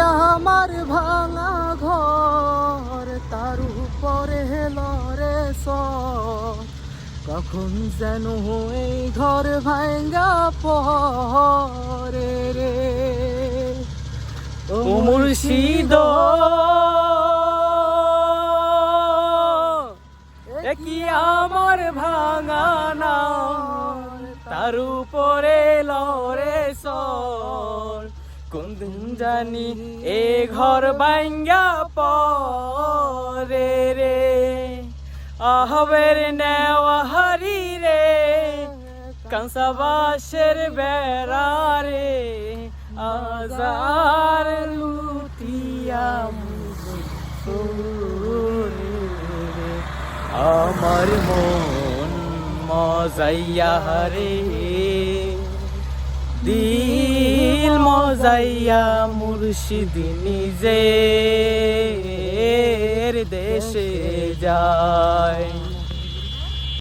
আমার ভাঙা ঘর তার উপরে লরে সর। কখন যেন এই ঘর ভাঙ্গা পরে রে। ও মুর্শিদ। কি আমার ভাঙা নাম তার উপরে লরে সর। কোন দিন জানি এ ঘর ভাঙ্গা পরে রে। আহবের নেওয়া হারি রে কংসবাসের বেড়া রে। আজার লুটিয়া আমার মন মজাইয়া রে মজাইয়া মুর্শিদ নিজের দেশে যায়।